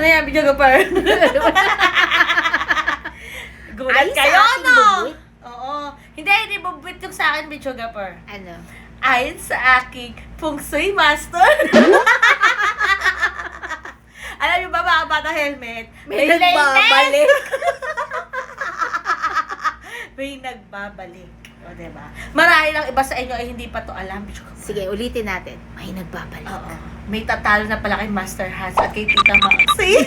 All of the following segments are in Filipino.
Ano yan, video ka pa? Gulat Ay, sa kayo, no? bubuit? Oo. Hindi, hindi bubuit yung sa akin, video ka pa. Ano? Ayon sa aking feng shui master. Alam niyo ba mga bata helmet? May nagbabalik. May nagbabalik. O, diba? Marahil ang iba sa inyo ay hindi pa to alam. Video ka. Sige, ulitin natin. May nagbabalik. Oo. May tatalo na pala kay Master Hans at kay Tita Maxi.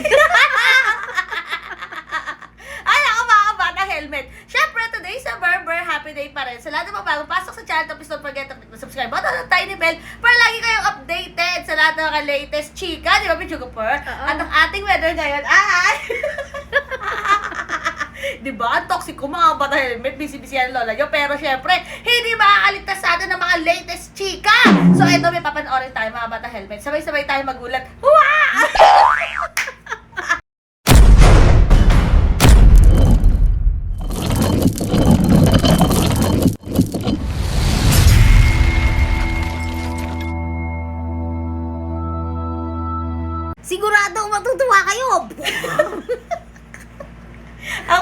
Ay, ako mga bata helmet. Siyempre, today sa Berber Happy Day pa rin. Sa lahat ng mga bago, pasok sa channel, please don't forget to click the subscribe button at tiny bell para lagi kayong updated sa lahat ng mga latest chika. Di ba, Pichu Kapur? Oo. At ang ating weather ngayon ay... Di ba? Toxic ko mga bata helmet, busy-busy ang lola nyo. Pero syempre, hindi makakaligtas sa atin ng mga latest chika. So, ito may papanoorin tayo mga bata helmet. Sabay-sabay tayo magulat. Wow!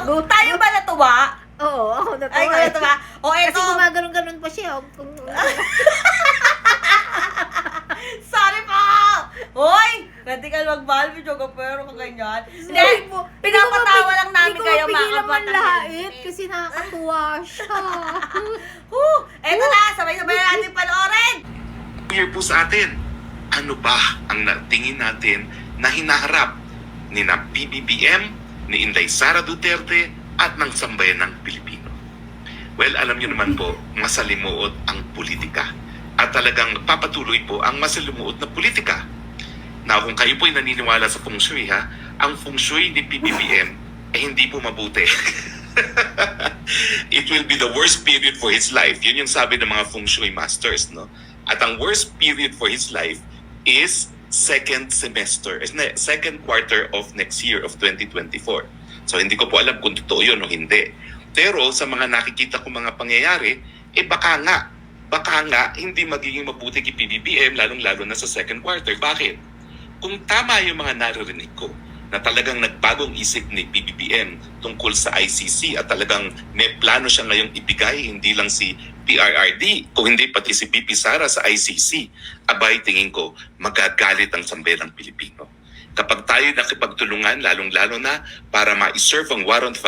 Ang, tayo ba natuwa? Oo, ako na to. Ay, ikaw natuwa? O, Kasi eto. gumaganon-ganon pa siya. oh. Kung- Sorry po! Hoy! Ka magmahal, video ka pero kaganyan. Hindi, Hindi mo- pinapatawa lang namin kayo Hindi ko mga mapigilan kasi nakakatuwa siya. Woo! Eto na, sabay-sabay na natin panoorin! clear po sa atin. Ano ba ang na- tingin natin na hinaharap ni na PBBM, ni Inday Sara Duterte at ng sambayan ng Pilipino? Well, alam niyo naman po, masalimuot ang politika. At talagang papatuloy po ang masalimuot na politika. Na kung kayo po ay naniniwala sa feng shui ha, ang feng shui ni PBBM ay hindi po mabuti. It will be the worst period for his life. Yun yung sabi ng mga feng shui masters, no? At ang worst period for his life is second semester, second quarter of next year of 2024. So hindi ko po alam kung totoo yun o hindi. Pero sa mga nakikita ko mga pangyayari, eh baka nga, baka nga hindi magiging mabuti kay PBBM lalong-lalo na sa second quarter. Bakit? Kung tama yung mga naririnig ko, na talagang nagbagong isip ni PBBM tungkol sa ICC at talagang may plano siya ngayong ibigay, hindi lang si PRRD, kung hindi pati si BP Sara sa ICC, abay tingin ko magagalit ang sambayanang Pilipino. Kapag tayo nakipagtulungan, lalong-lalo na para ma-serve ang warrant of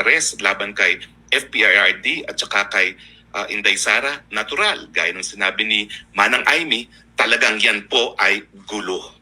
arrest laban kay FPRRD at saka kay uh, Inday Sara, natural. Gaya ng sinabi ni Manang Aimee, talagang yan po ay gulo.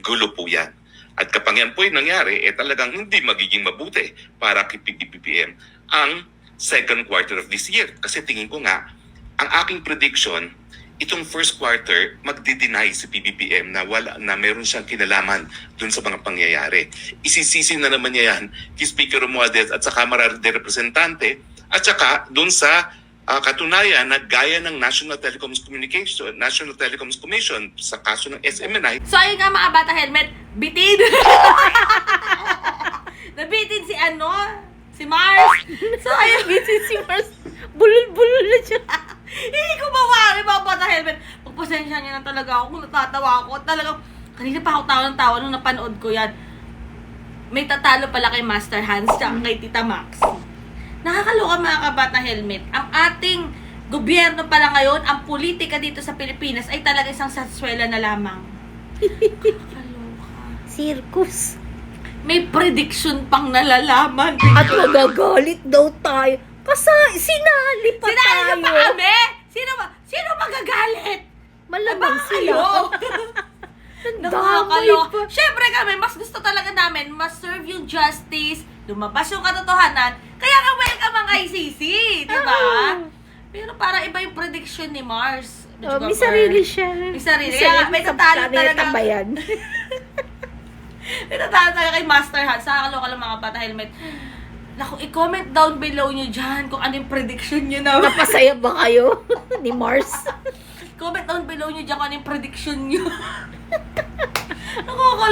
Gulo po yan. At kapag yan po ay nangyari, eh talagang hindi magiging mabuti para kay PBBM ang second quarter of this year. Kasi tingin ko nga, ang aking prediction, itong first quarter, magdi-deny si PBBM na wala na meron siyang kinalaman dun sa mga pangyayari. Isisisi na naman niya yan kay Speaker Romualdez at sa Kamara de Representante at saka dun sa ah, katunayan na gaya ng National Telecoms Communication, National Telecoms Commission sa kaso ng SMNI, So, ayun nga mga bata helmet, bitin! Nabitin si ano? Si Mars! So, ayun, bitin si Mars. Bulol-bulol na siya. Hindi ko mawari mga bata helmet. Pagpasensya niya na talaga ako kung natatawa ako. At talagang, kanina pa ako tawa ng tawa nung napanood ko yan. May tatalo pala kay Master Hans tsaka kay Tita Max. Nakakaloka mga kabata helmet. Ang ating gobyerno pala ngayon, ang politika dito sa Pilipinas ay talaga isang satswela na lamang. Nakakaloka. Circus. May prediction pang nalalaman. At magagalit daw tayo. Kasi sinali pa Sinali tayo. niyo pa kami? Sino ba? Sino magagalit? Malamang Aba, sila. kayo. Nakakaloka. pa. Siyempre kami, mas gusto talaga namin ma-serve yung justice, lumabas yung katotohanan. Kaya nga welcome ang ICC, di ba? Pero para iba yung prediction ni Mars. Oh, may sarili siya. May sarili. Kaya may tatalo talaga. tambayan. May tatalo talaga kay Master Hans. Nakakaloka lang mga bata helmet. Naku, i-comment down below nyo dyan kung ano yung prediction nyo na. Napasaya ba kayo ni Mars? Comment down below nyo dyan kung ano yung prediction nyo.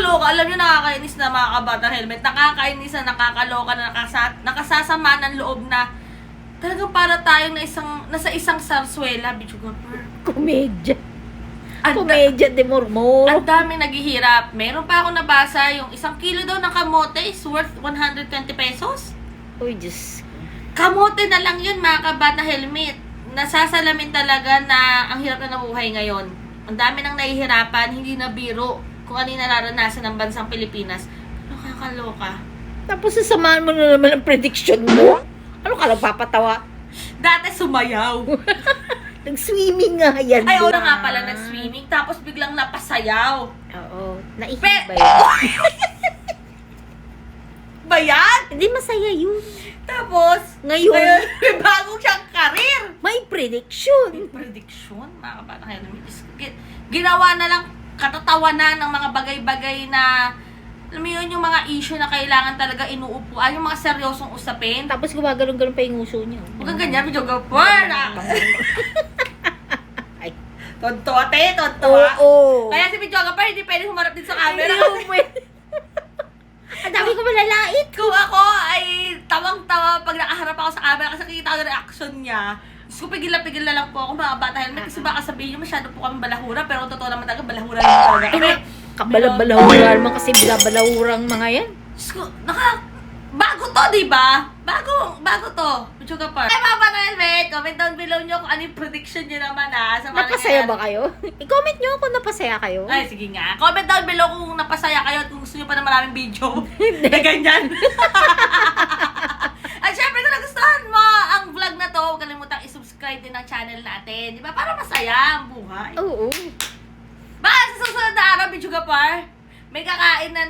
Nakakaloka. Alam nyo, nakakainis na mga kabata helmet. Nakakainis na nakakaloka na nakasa, nakasasama ng loob na talagang para tayong na isang, nasa isang sarswela, Park. Komedya. Da- Komedya de mormor. ang dami naghihirap. Meron pa ako nabasa, yung isang kilo daw ng kamote is worth 120 pesos. Uy, Diyos. Kamote na lang yun, mga kabata helmet. Nasasalamin talaga na ang hirap na nabuhay ngayon. Ang dami nang nahihirapan, hindi na biro kung ano yung nararanasan ng bansang Pilipinas. Nakakaloka. Tapos sasamahan mo na naman ang prediction mo. Ano ka nagpapatawa? Dati sumayaw. Nag-swimming nga yan. Ay, ba? nga pala nag-swimming, tapos biglang napasayaw. Oo. Naihig Pe- ba yun? Ba yan? Hindi masaya yun. Tapos, Ngayon, ngayon, may bago siyang karir. may prediction. prediction, mga kabata helmet, is gi- ginawa na lang katatawanan ng mga bagay-bagay na alam mo yun, yung mga issue na kailangan talaga inuupuan, yung mga seryosong usapin. Tapos gumagalong-galong pa yung uso niya. Huwag kang ganyan, medyo gapar. Ay. Tonto, ate, tonto. ah. Oo. Kaya si Video Gapar, hindi pwede humarap din sa camera. Hindi mo pwede. Ang dami ko malalait. Kung ako ay tawang-tawa pag nakaharap ako sa camera kasi nakikita ko reaction niya. Diyos ko, pigil na pigil na lang po ako mga bata helmet kasi baka sabihin niyo masyado po kami balahura pero totoo naman talaga balahura naman talaga kami. Kabalab-balahura naman kasi balabalahurang mga yan. Diyos ko, naka, bago to, di ba? Bago, bago to. Pichuga pa. Ay, mga bata helmet, comment down below nyo kung ano yung prediction nyo naman ha. Sa mga Napasaya ba kayo? I-comment nyo kung napasaya kayo. Ay, sige nga. Comment down below kung napasaya kayo at kung gusto nyo pa ng maraming video na ganyan. at syempre, kung nagustuhan mo ang vlog na to, huwag kalimutang i-subscribe din ang channel natin. Di ba? Para masaya ang buhay. Oo. Baka sa susunod na araw, Bichuga Par, may kakain na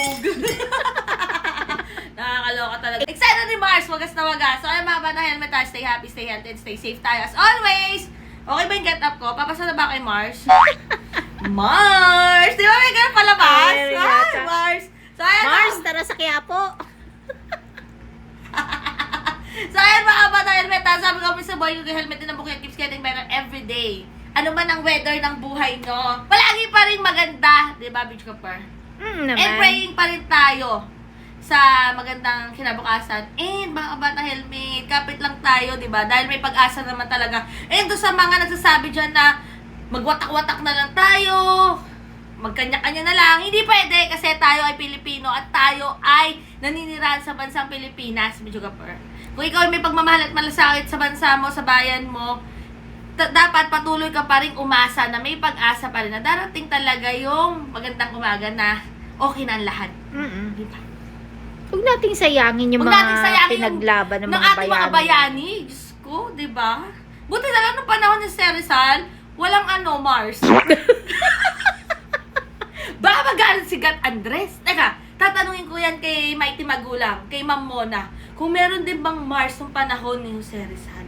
alubog. Nakakaloka talaga. Excited ni Mars, wagas na wagas. So, ay mga bata, helmet tayo. Stay happy, stay healthy, and stay safe tayo as always. Okay ba yung get up ko? Papasa na ba kay Mars? Mars! Di ba may ganun palabas? Ay, Ay. Mars! So, ayan Mars, na. tara sa Quiapo. So, ayan mga bata, helmet ha. Sabi ko sa boy, yung helmet din ang bukid keeps getting better every day. Ano man ang weather ng buhay nyo, palagi pa rin maganda. Di ba, Beach Cooper? Mm, naman. And praying pa rin tayo sa magandang kinabukasan. And mga bata helmet, kapit lang tayo, di ba? Dahil may pag-asa naman talaga. And doon sa mga nagsasabi dyan na magwatak-watak na lang tayo, magkanya-kanya na lang. Hindi pwede kasi tayo ay Pilipino at tayo ay naninirahan sa bansang Pilipinas, Medyo Gapper. Kung ikaw ay may pagmamahal at malasakit sa bansa mo, sa bayan mo, dapat patuloy ka pa rin umasa na may pag-asa pa rin na darating talaga yung magandang umaga na okay na ang lahat. Mm-mm. Di ba? Huwag nating sayangin yung Huwag mga natin sayangin yung- pinaglaban ng, ng mga ating mga bayani. Diyos ko, di ba? Buti na lang nung panahon ni Sir Rizal, walang ano, Mars. Baka magalit si Gat Andres. Teka, tatanungin ko yan kay Mighty Magulang, kay Ma'am Mona, kung meron din bang Mars nung panahon ni Jose Rizal.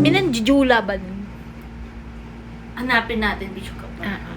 Minanjujula ba nun? Hanapin natin, Bishop Kapal. Ah, ah.